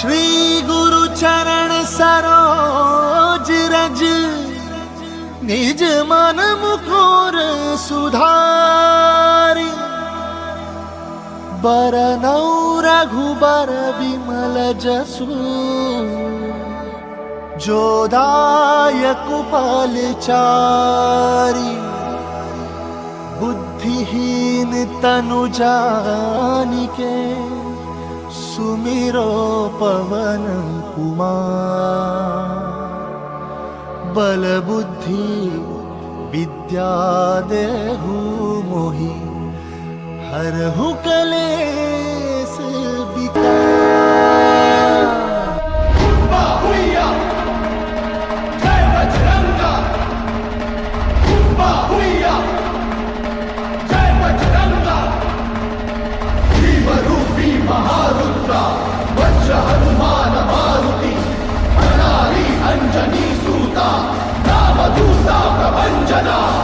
श्री रज। निज मन मुकुर सुधारी। बरनौ रघुबर विमल जसु। जोदायक चारी। बुद्धिहीन तनु जानिके सुमिरो पवन कुमा बलबुद्धि विद्या देहु मोहि। हरहु कले हनुमान मारुति मनाली अञ्जनी सूता रामदूता प्रभञ्जना।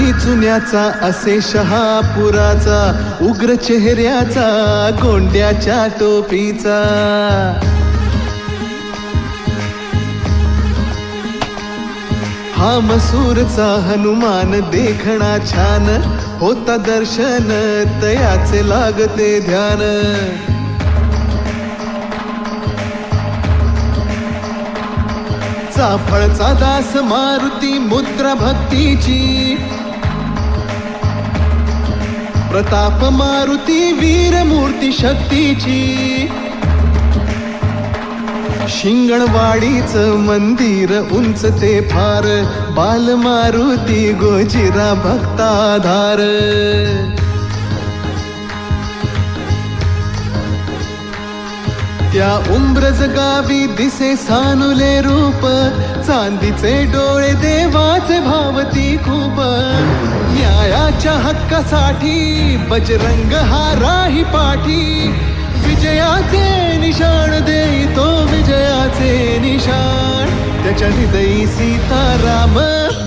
आधी चुन्याचा असे शहापुराचा उग्र चेहऱ्याचा गोंड्याच्या टोपीचा. हा मसूरचा हनुमान देखणा छान होता दर्शन तयाचे लागते ध्यान. चाफळचा दास मारुती मुद्रा भक्तीची प्रताप मारुती वीर मूर्ती शक्तीची. शिंगणवाडीच मंदिर उंच ते फार बाल मारुती गोजिरा भक्ताधार. त्या उंब्रज गावी दिसे सानुले रूप चांदीचे डोळे देवाचे भावती खूप. हक्कासाठी बजरंग हा राही पाठी. विजयाचे निशाण देई तो विजयाचे निशाण. त्याच्या हृदयी सीताराम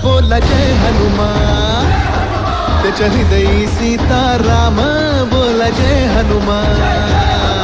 बोला जय हनुमान. त्याच्या हृदयी सीताराम बोला जय हनुमान.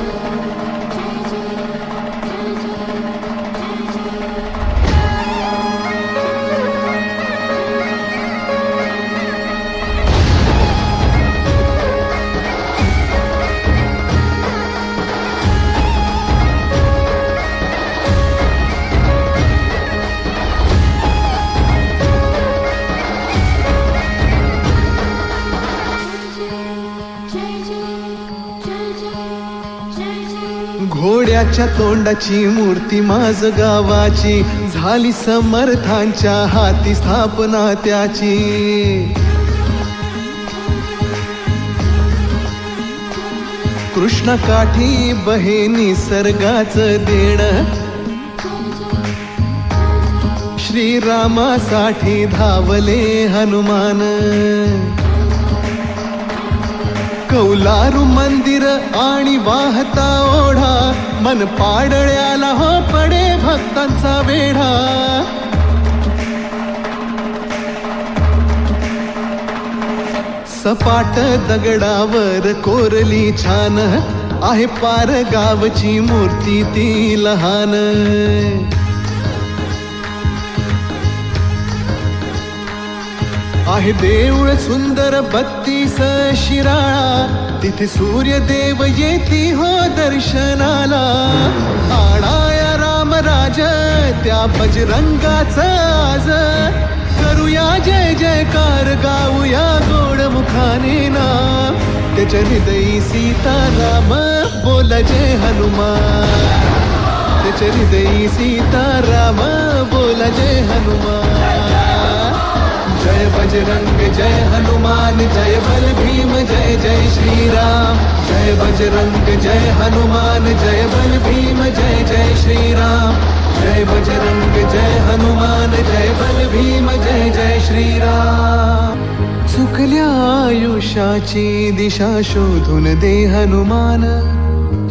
देवाच्या तोंडाची मूर्ती माझ गावाची. झाली समर्थांच्या हाती स्थापना त्याची. कृष्ण काठी बहिणी सर्गाच देण. श्रीरामासाठी धावले हनुमान. कौलारू मंदिर आणि वाहता ओढा. मन पाडळ्याला हो पडे भक्तांचा वेढा. सपाट दगडावर कोरली छान आहे पार गावची मूर्ती ती लहान. आहे देऊळ सुंदर बत्तीस शिराळा. तिथे सूर्यदेव येती हो दर्शनाला. आणाया रामराज त्या बजरंगाच आज. करूया जय जयकार गाऊया गोड मुखाने ना. त्याच्या हृदयी सीताराम बोला जय हनुमान. त्याच्या हृदयी सीताराम बोला जय हनुमान. जय बजरंग जय हनुमान जय बल भीम जय जय श्रीराम। जय बजरंग जय हनुमान जय बल भीम जय जय श्रीराम। जय बजरंग जय हनुमान जय बल भीम जय जय श्रीराम। चुकल्या आयुष्याची दिशा शोधून दे हनुमान।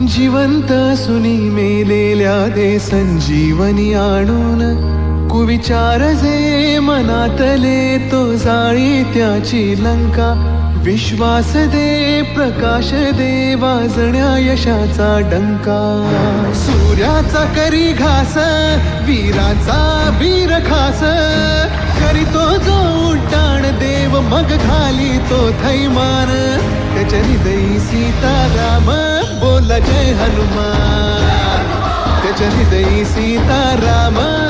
जिवंत सुनी मेलेल्या दे संजीवनी आणून कुविचार जे मनातले तो जाळी त्याची लंका. विश्वास दे प्रकाश दे वाजण्या यशाचा डंका. सूर्याचा करी घास वीराचा वीर खास. करीतो जो उड्डाण देव मग खाली तो थैमान. त्याच्या हृदयी सीताराम बोला जय हनुमान. त्याच्या हृदयी सीताराम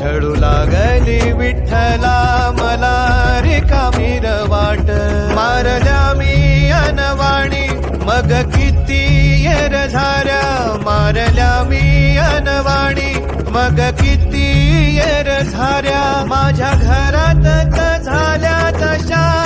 छळू लागली विठ्ठला मला रिकामीर वाट. मारल्या मी अनवाणी मग किती येर झाऱ्या मारल्या मी अनवाणी मग किती येर झाऱ्या माझ्या घरात झाल्या तशा.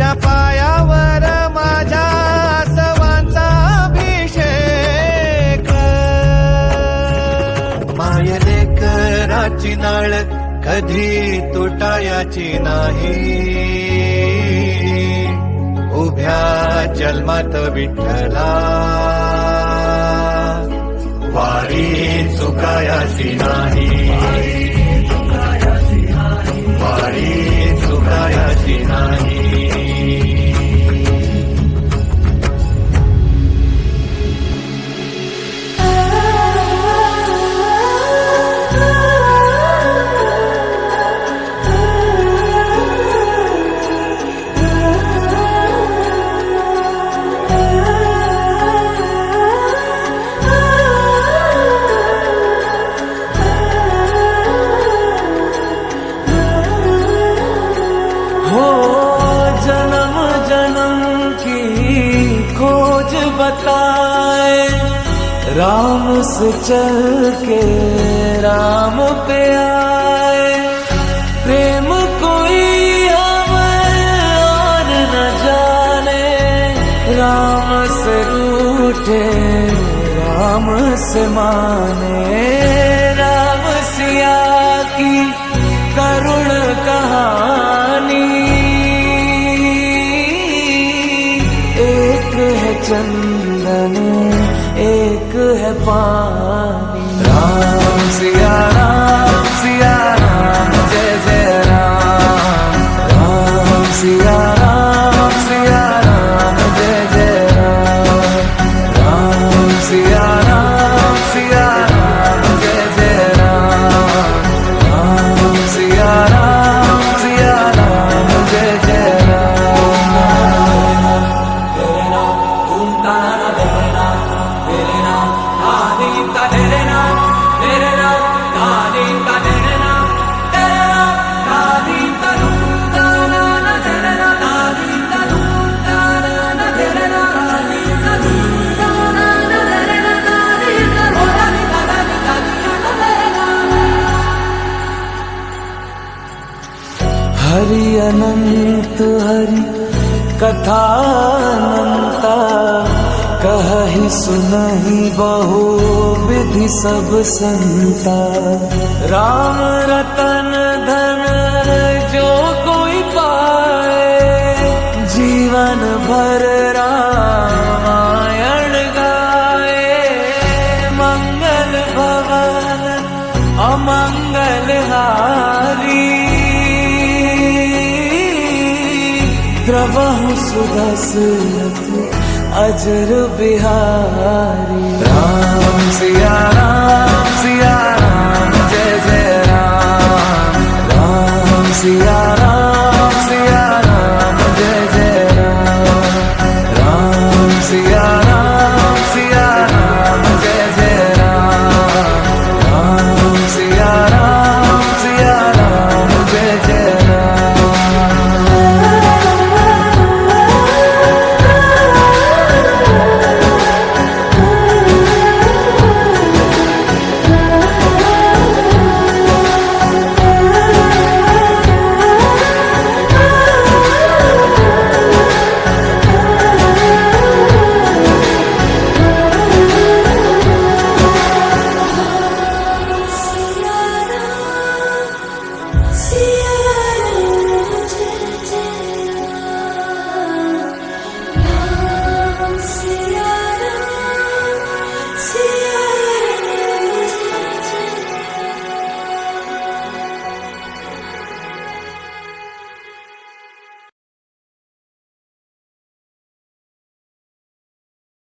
तुझ्या पायावर माझ्या सवांचा अभिषेक. मायने कराची नाळ कधी तुटायाची नाही. उभ्या जन्मात विठ्ठला. वारी चुकायाची नाही. वारी चुकायाची नाही. बताए, राम से चल के राम पे आए। प्रेम कोई और न जाने, राम से रूठे, राम से माने। एक अनंत हरि कथा अनंता। कहि सुनहि बहु विधि सब संता। राम रतन द्रवहु सुदसत अजर बिहारी। राम सिया राम सिया राम जय जय राम। राम सिया